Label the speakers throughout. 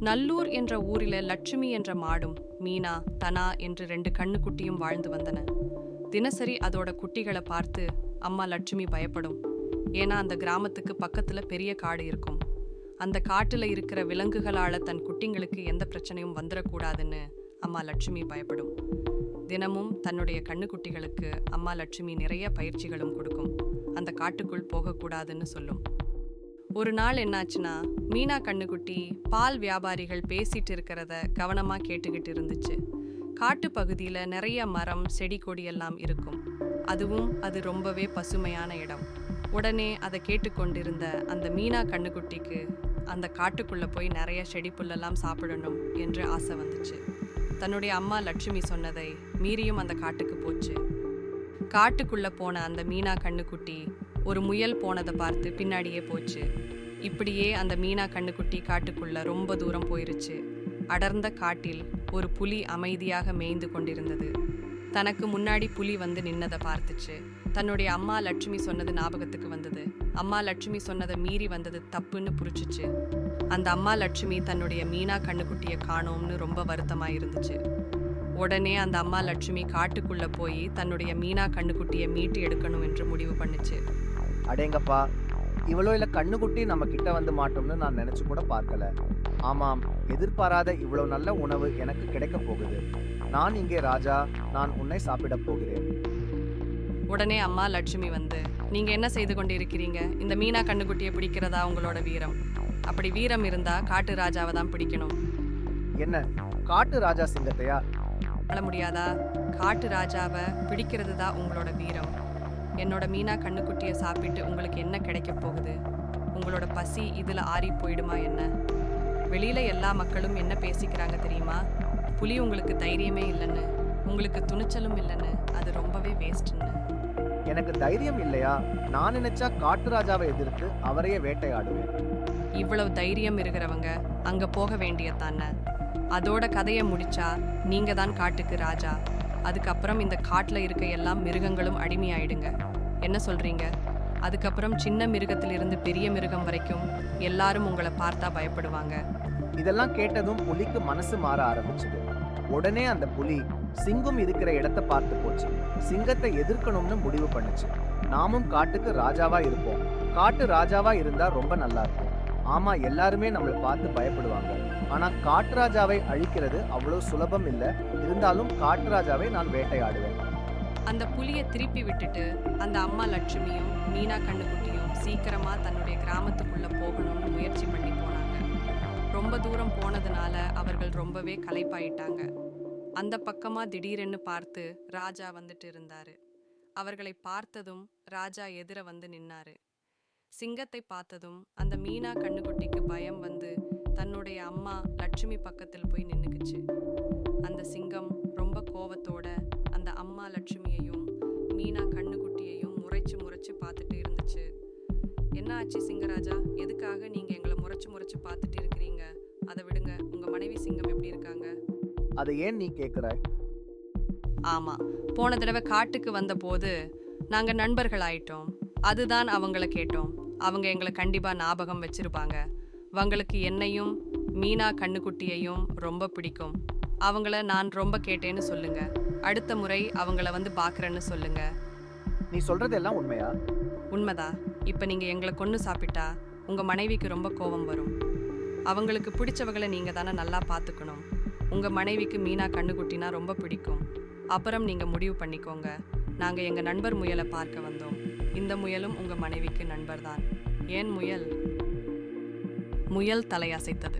Speaker 1: நல்லூர் என்ற ஊரில லட்சுமி என்ற மாடும் மீனா தனா என்று ரெண்டு கண்ணுக்குட்டியும் வாழ்ந்து வந்தன. தினசரி அதோட குட்டிகளை பார்த்து அம்மா லட்சுமி பயப்படும். ஏன்னா அந்த கிராமத்துக்கு பக்கத்துல பெரிய காடு இருக்கும். அந்த காட்டுல இருக்கிற விலங்குகளால தன் குட்டிங்களுக்கு எந்த பிரச்சனையும் வந்துடக்கூடாதுன்னு அம்மா லட்சுமி பயப்படும். தினமும் தன்னுடைய கண்ணுக்குட்டிகளுக்கு அம்மா லட்சுமி நிறைய பயிற்சிகளும் கொடுக்கும். அந்த காட்டுக்குள் போகக்கூடாதுன்னு சொல்லும். ஒரு நாள் என்னாச்சுன்னா மீனா கண்ணுக்குட்டி பால் வியாபாரிகள் பேசிட்டு இருக்கிறத கவனமாக கேட்டுக்கிட்டு இருந்துச்சு. காட்டு பகுதியில் நிறைய மரம் செடி கொடி எல்லாம் இருக்கும். அதுவும் அது ரொம்பவே பசுமையான இடம். உடனே அதை கேட்டுக்கொண்டிருந்த அந்த மீனா கண்ணுக்குட்டிக்கு அந்த காட்டுக்குள்ளே போய் நிறைய செடி புல்லெல்லாம் சாப்பிடணும் என்று ஆசை வந்துச்சு. தன்னுடைய அம்மா லட்சுமி சொன்னதை மீறியும் அந்த காட்டுக்கு போச்சு. காட்டுக்குள்ளே போன அந்த மீனா கண்ணுக்குட்டி ஒரு முயல் போனதை பார்த்து பின்னாடியே போச்சு. இப்படியே அந்த மீனா கண்ணுக்குட்டி காட்டுக்குள்ள ரொம்ப தூரம் போயிருச்சு. அடர்ந்த காட்டில் ஒரு புலி அமைதியாக மேய்ந்து கொண்டிருந்தது. தனக்கு முன்னாடி புலி வந்து நின்னதை பார்த்துச்சு. தன்னுடைய அம்மா லட்சுமி சொன்னது ஞாபகத்துக்கு வந்தது. அம்மா லட்சுமி சொன்னதை மீறி வந்தது தப்புன்னு புரிச்சிச்சு அந்த அம்மா லட்சுமி தன்னுடைய மீனா கண்ணுக்குட்டியை காணோம்னு ரொம்ப வருத்தமாக இருந்துச்சு உடனே அந்த அம்மா லட்சுமி காட்டுக்குள்ள போய் தன்னுடைய மீனா கண்ணுக்குட்டியை மீட்டு எடுக்கணும் என்று முடிவு பண்ணுச்சு.
Speaker 2: அடேங்கப்பா இவ்வளோ இல்லை கண்ணுக்குட்டி நம்ம கிட்ட வந்து மாட்டோம்னு நான் நினைச்சு கூட பார்க்கல. ஆமாம் எதிர்பாராத இவ்வளோ நல்ல உணவு எனக்கு கிடைக்க போகுது. நான் இங்கே ராஜா நான் உன்னை சாப்பிடப் போகிறேன்.
Speaker 1: உடனே அம்மா லட்சுமி வந்து நீங்க என்ன செய்து கொண்டிருக்கிறீங்க? இந்த மீனா கண்ணுக்குட்டியை பிடிக்கிறதா உங்களோட வீரம்? அப்படி வீரம் இருந்தா காட்டு ராஜாவை தான் பிடிக்கணும்.
Speaker 2: என்ன காட்டு ராஜா சிங்கத்தையா?
Speaker 1: வாழ முடியாதா? காட்டு ராஜாவை பிடிக்கிறது தான் உங்களோட வீரம். என்னோட மீனா கண்ணுக்குட்டியை சாப்பிட்டு உங்களுக்கு என்ன கிடைக்க போகுது? உங்களோட பசி இதுல ஆறி போயிடுமா என்ன? வெளியில எல்லா மக்களும் என்ன பேசிக்கிறாங்க தெரியுமா? புலி உங்களுக்கு தைரியமே இல்லைன்னு. உங்களுக்கு துணிச்சலும் இல்லைன்னு. அது ரொம்பவே வேஸ்ட்னு
Speaker 2: எனக்கு தைரியம் இல்லையா? நான் நினைச்சா காட்டு ராஜாவை எதிர்த்து அவரையே வேட்டையாடுவேன்.
Speaker 1: இவ்வளவு தைரியம் இருக்கிறவங்க அங்க போக வேண்டியதானே அதோட கதையை முடிச்சா நீங்க தான் காட்டுக்கு ராஜா. அதுக்கப்புறம் இந்த காட்டுல இருக்க எல்லா மிருகங்களும் அடிமையாயிடுங்க. என்ன சொல்றீங்க? அதுக்கப்புறம் சின்ன மிருகத்திலிருந்து பெரிய மிருகம் வரைக்கும் எல்லாரும் உங்களை பார்த்தா பயப்படுவாங்க.
Speaker 2: இதெல்லாம் கேட்டதும் புலிக்கு மனசு மாற ஆரம்பிச்சது. உடனே அந்த புலி சிங்கம் இருக்கிற இடத்த பார்த்து போச்சு. சிங்கத்தை எதிர்க்கணும்னு முடிவு பண்ணுச்சு. நாமும் காட்டுக்கு ராஜாவா இருப்போம். காட்டு ராஜாவா இருந்தா ரொம்ப நல்லா இருக்கும். ஆமா எல்லாருமே நம்மளை பார்த்து பயப்படுவாங்க. ஆனா காட்டு ராஜாவை அழிக்கிறது அவ்வளவு சுலபம் இல்ல. இருந்தாலும் காட்டு ராஜாவை நான் வேட்டையாடுவேன்.
Speaker 1: அந்த புலியை திருப்பி விட்டுட்டு அந்த அம்மா லட்சுமியும் மீனா கண்ணுக்குட்டியும் சீக்கிரமா தன்னுடைய கிராமத்துக்குள்ள போகணும்னு முயற்சி பண்ணி போனாங்க. ரொம்ப தூரம் போனதுனால அவர்கள் ரொம்பவே களைப்பாயிட்டாங்க. அந்த பக்கமா திடீரென்னு பார்த்து ராஜா வந்துட்டு இருந்தாரு. அவர்களை பார்த்ததும் ராஜா எதிர வந்து நின்னாரு. சிங்கத்தை பார்த்ததும் அந்த மீனா கண்ணுக்குட்டிக்கு பயம் வந்து தன்னுடைய அம்மா லட்சுமி பக்கத்தில் போய் நின்னுக்குச்சு. அந்த சிங்கம் ரொம்ப கோவத்தோட அந்த அம்மா லட்சுமியையும் மீனா கண்ணுக்குட்டியையும் முறைச்சு முறைச்சு பார்த்துட்டு இருந்துச்சு. என்ன ஆச்சு சிங்கராஜா? எதுக்காக நீங்க எங்களை முறைச்சு முறைச்சு பார்த்துட்டு இருக்கிறீங்க? அதை விடுங்க. உங்க மனைவி சிங்கம் எப்படி இருக்காங்க?
Speaker 2: அதை ஏன் நீ கேட்கிறாய்
Speaker 1: ஆமா. போன தடவை காட்டுக்கு வந்தபோது நாங்க நண்பர்கள் ஆயிட்டோம் அதுதான் அவங்கள கேட்டோம். அவங்க எங்களை கண்டிப்பா ஞாபகம் வச்சிருப்பாங்க. அவங்களுக்கு என்னையும் மீனா கண்ணுக்குட்டியையும் ரொம்ப பிடிக்கும். அவங்கள நான் ரொம்ப கேட்டேன்னு சொல்லுங்க. அடுத்த முறை அவங்கள வந்து பார்க்கறேன்னு சொல்லுங்க.
Speaker 2: நீ சொல்றதெல்லாம் உண்மையா?
Speaker 1: உண்மைதா. இப்போ நீங்க எங்களை கொன்று சாப்பிட்டா உங்க மனைவிக்கு ரொம்ப கோபம் வரும். அவங்களுக்கு பிடிச்சவங்களை நீங்க தானே நல்லா பார்த்துக்கணும் உங்க மனைவிக்கு மீனா கண்ணுக்குட்டினா ரொம்ப பிடிக்கும். அப்புறம் நீங்க முடிவு பண்ணிக்கோங்க. நாங்க எங்க நண்பர் முயலை பார்க்க வந்தோம். இந்த முயலும் உங்க மனைவிக்கு நண்பர் தான் ஏன் முயல்? முயல் தலையசைத்தது.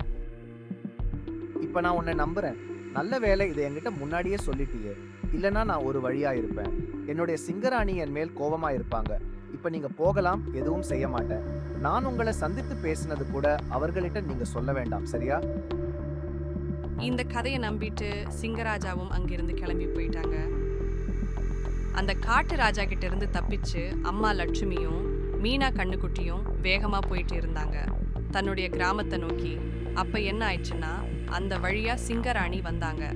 Speaker 2: இப்ப நான் உன்னை நம்புறேன். நல்ல வேலை இதை என்கிட்ட முன்னாடியே சொல்லிட்டியே. இல்லனா நான் ஒரு வழியா இருப்பேன். என்னுடைய சிங்கராணி என் மேல் கோவமா இருப்பாங்க. இப்ப நீங்க போகலாம் எதுவும் செய்ய மாட்டேன். நான் உங்களை சந்தித்து பேசினது கூட அவர்களிட்ட நீங்க சொல்ல வேண்டாம் சரியா?
Speaker 1: இந்த கதையை நம்பிட்டு சிங்கராஜாவும் அங்கிருந்து கிளம்பி போயிட்டாங்க. அந்த காட்டு ராஜா கிட்ட இருந்து தப்பிச்சு அம்மா லட்சுமியும் மீனா கண்ணுக்குட்டியும் வேகமா போயிட்டு இருந்தாங்க. தன்னுடைய கிராமத்தை நோக்கி அப்ப என்ன ஆயிடுச்சுன்னா அந்த வழியா சிங்கராணி வந்தாங்க.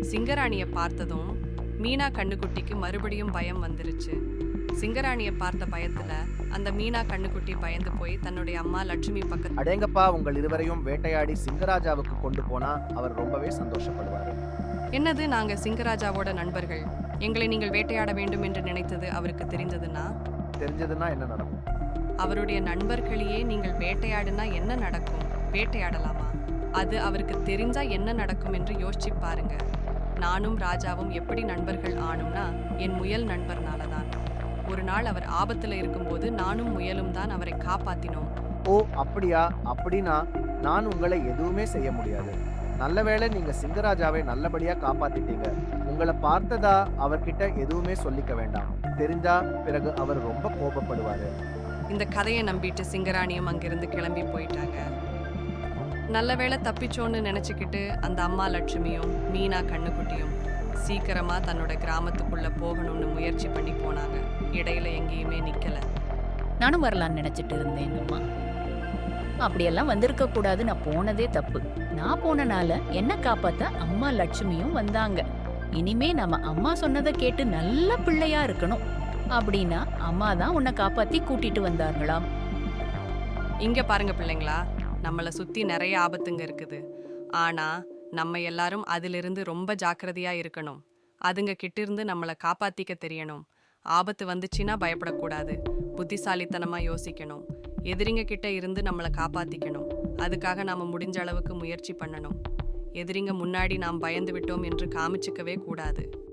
Speaker 1: சிங்கராணிய பார்த்ததும் மீனா கண்ணுக்குட்டிக்கு மறுபடியும் பயம் வந்துருச்சு. சிங்கராணியை பார்த்த பயத்துல அந்த மீனா கண்ணுக்குட்டி பயந்து போய் தன்னுடைய அம்மா லட்சுமி பக்கத்து
Speaker 2: அடேங்கப்பா உங்கள் இருவரையும் வேட்டையாடி சிங்கராஜாவுக்கு கொண்டு போனா அவர் ரொம்பவே சந்தோஷப்படுவாரு.
Speaker 1: என்னது நாங்க சிங்கராஜாவோட நண்பர்கள்? எங்களை நீங்கள் வேட்டையாட வேண்டும் என்று நினைத்தது அவருக்கு தெரிந்ததுன்னா
Speaker 2: தெரிஞ்சதுன்னா என்ன நடக்கும்?
Speaker 1: அவருடைய நண்பர்களையே நீங்கள் வேட்டையாடுனா என்ன நடக்கும்? வேட்டையாடலாமா? அது அவருக்கு தெரிஞ்சா என்ன நடக்கும் என்று யோசிச்சு பாருங்க. நானும் ராஜாவும் எப்படி நண்பர்கள் ஆனும்னா என் முயல் நண்பர்னால தான் ஒரு நாள் அவர் ஆபத்துல இருக்கும்போது நானும் முயலும் தான் அவரை காப்பாத்தினோம்.
Speaker 2: ஓ அப்படியா? அப்படின்னா நான் உங்களை எதுவுமே செய்ய முடியாது. நல்ல வேளை நீங்க சிங்கராஜாவை நல்லபடியா காப்பாத்திட்டீங்க. உங்களை பார்த்ததா அவர்கிட்ட எதுவுமே சொல்லிக்க வேண்டாம். தெரிஞ்சா பிறகு அவர் ரொம்ப கோபப்படுவாரு.
Speaker 1: இந்த கதையை நம்பிட்டு சிங்கராணியும் அங்கிருந்து கிளம்பி போயிட்டாங்க. நல்ல வேளை தப்பிச்சோன்னு நினைச்சுக்கிட்டு அந்த அம்மா லட்சுமியும் மீனா கண்ணுக்குட்டியும் சீக்கிரமா தன்னோட கிராமத்துக்குள்ள போகணும்னு முயற்சி பண்ணி போனாங்க. இடையில எங்கேயுமே நிக்கல.
Speaker 3: நானும் வரலான்னு நினைச்சிட்டு இருந்தேன் அம்மா. அப்படியெல்லாம் வந்திருக்க கூடாது. நான் போனதே தப்பு. நான் போனனால என்ன காப்பாத்த அம்மா லட்சுமியும் வந்தாங்க. இனிமே நம்ம அம்மா சொன்னதை கேட்டு நல்ல பிள்ளையா இருக்கணும். அப்படின்னா அம்மா தான் உன்னை காப்பாத்தி கூட்டிட்டு வந்தார்களாம்
Speaker 1: இங்க பாருங்க பிள்ளைங்களா நம்மளை சுத்தி நிறைய ஆபத்துங்க இருக்குது. ஆனா நம்ம எல்லாரும் அதிலிருந்து ரொம்ப ஜாக்கிரதையா இருக்கணும். அதுங்க கிட்ட இருந்து நம்மளை காப்பாத்திக்க தெரியணும். ஆபத்து வந்துச்சுன்னா பயப்படக்கூடாது. புத்திசாலித்தனமா யோசிக்கணும். எதிரிங்க கிட்ட இருந்து நம்மளை காப்பாத்திக்கணும். அதுக்காக நாம முடிஞ்ச அளவுக்கு முயற்சி பண்ணணும். எதிரிங்க முன்னாடி நாம் பயந்து விட்டோம் என்று காமிச்சிக்கவே கூடாது.